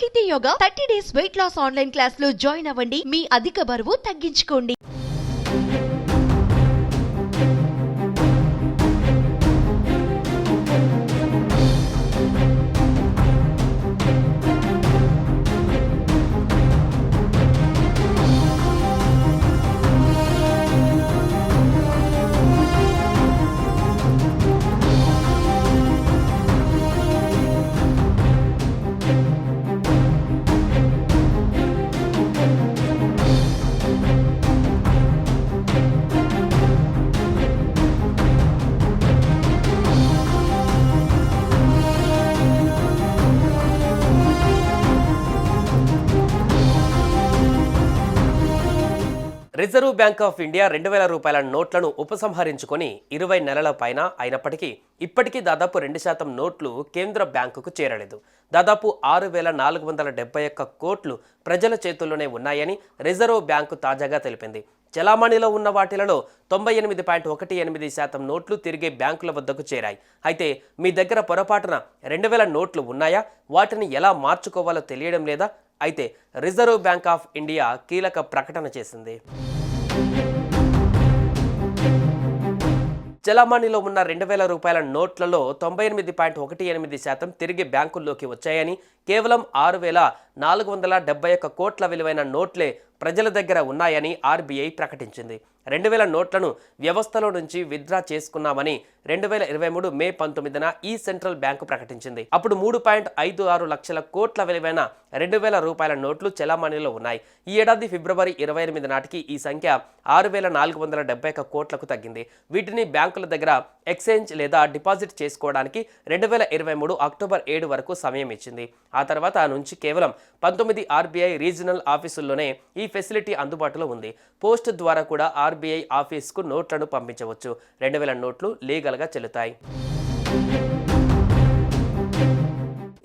Sahithi yoga thirty days weight loss online క్లాస్లో join అవ్వండి. మీ అధిక బరువు తగ్గించుకోండి. రిజర్వ్ బ్యాంక్ ఆఫ్ ఇండియా రెండు వేల రూపాయల నోట్లను ఉపసంహరించుకొని ఇరవై నెలల పైన అయినప్పటికీ ఇప్పటికీ దాదాపు రెండు శాతం నోట్లు కేంద్ర బ్యాంకుకు చేరలేదు. దాదాపు ఆరు వేల నాలుగు వందల డెబ్బై ఒక్క కోట్లు ప్రజల చేతుల్లోనే ఉన్నాయని రిజర్వ్ బ్యాంకు తాజాగా తెలిపింది. చలామణిలో ఉన్న వాటిలలో తొంభై ఎనిమిది పాయింట్ ఒకటి ఎనిమిది శాతం నోట్లు తిరిగి బ్యాంకుల వద్దకు చేరాయి. అయితే మీ దగ్గర పొరపాటున రెండు వేల నోట్లు ఉన్నాయా? వాటిని ఎలా మార్చుకోవాలో తెలియడం లేదా? అయితే రిజర్వ్ బ్యాంక్ ఆఫ్ ఇండియా కీలక ప్రకటన చేసింది. చలామణిలో ఉన్న రెండు వేల రూపాయల నోట్లలో తొంభై ఎనిమిది పాయింట్ ఒకటి ఎనిమిది శాతం తిరిగి బ్యాంకుల్లోకి వచ్చాయని కేవలం ఆరు వేల నాలుగు వందల డెబ్బై ఒక్క కోట్ల విలువైన నోట్లే ప్రజల దగ్గర ఉన్నాయని ఆర్బీఐ ప్రకటించింది. రెండు వేల నోట్లను వ్యవస్థలో నుంచి విత్డ్రా చేసుకున్నామని రెండు వేల ఇరవై మూడు మే పంతొమ్మిదిన ఈ సెంట్రల్ బ్యాంకు ప్రకటించింది. అప్పుడు మూడు పాయింట్ ఐదు ఆరు లక్షల కోట్ల విలువైన రెండు వేల రూపాయల నోట్లు చెలామణిలో ఉన్నాయి. ఈ ఏడాది ఫిబ్రవరి ఇరవై ఎనిమిది నాటికి ఈ సంఖ్య ఆరు వేల నాలుగు వందల డెబ్బై ఒక్క కోట్లకు తగ్గింది. వీటిని బ్యాంకుల దగ్గర ఎక్స్చేంజ్ లేదా డిపాజిట్ చేసుకోవడానికి రెండు వేల ఇరవై మూడు అక్టోబర్ ఏడు వరకు సమయం ఇచ్చింది. ఆ తర్వాత నుంచి కేవలం పంతొమ్మిది ఆర్బీఐ రీజనల్ ఆఫీసుల్లోనే ఈ ఫెసిలిటీ అందుబాటులో ఉంది. పోస్ట్ ద్వారా కూడా ఆర్బీఐ ఆఫీస్కు నోట్లను పంపించవచ్చు. రెండు వేల నోట్లు లీగల్గా చెల్లుతాయి.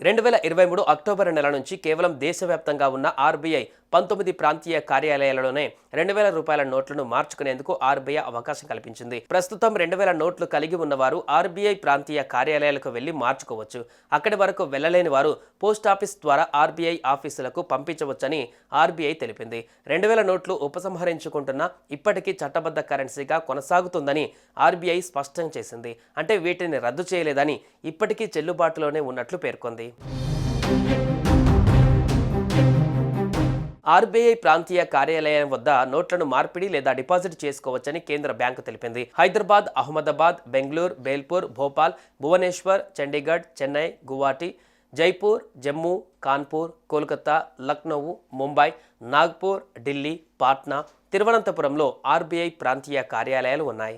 రెండు వేల ఇరవై మూడు అక్టోబర్ నెల నుంచి కేవలం దేశవ్యాప్తంగా ఉన్న ఆర్బీఐ పంతొమ్మిది ప్రాంతీయ కార్యాలయాలలోనే రెండు వేల రూపాయల నోట్లను మార్చుకునేందుకు ఆర్బీఐ అవకాశం కల్పించింది. ప్రస్తుతం రెండు వేల నోట్లు కలిగి ఉన్నవారు ఆర్బీఐ ప్రాంతీయ కార్యాలయాలకు వెళ్ళి మార్చుకోవచ్చు. అక్కడి వరకు వెళ్ళలేని వారు పోస్ట్ ఆఫీస్ ద్వారా ఆర్బీఐ ఆఫీసులకు పంపించవచ్చని ఆర్బీఐ తెలిపింది. రెండు వేల నోట్లు ఉపసంహరించుకుంటున్న ఇప్పటికీ చట్టబద్ధ కరెన్సీగా కొనసాగుతుందని ఆర్బీఐ స్పష్టం చేసింది. అంటే వీటిని రద్దు చేయలేదని ఇప్పటికీ చెల్లుబాటులోనే ఉన్నట్లు పేర్కొంది. ఆర్బీఐ ప్రాంతీయ కార్యాలయం వద్ద నోట్లను మార్పిడి లేదా డిపాజిట్ చేసుకోవచ్చని కేంద్ర బ్యాంకు తెలిపింది. హైదరాబాద్ అహ్మదాబాద్ బెంగళూరు బేల్పూర్ భోపాల్ భువనేశ్వర్ చండీగఢ్ చెన్నై గువాహటి జైపూర్ జమ్మూ కాన్పూర్ కోల్కతా లక్నో ముంబై నాగ్పూర్ ఢిల్లీ పాట్నా తిరువనంతపురంలో ఆర్బీఐ ప్రాంతీయ కార్యాలయాలు ఉన్నాయి.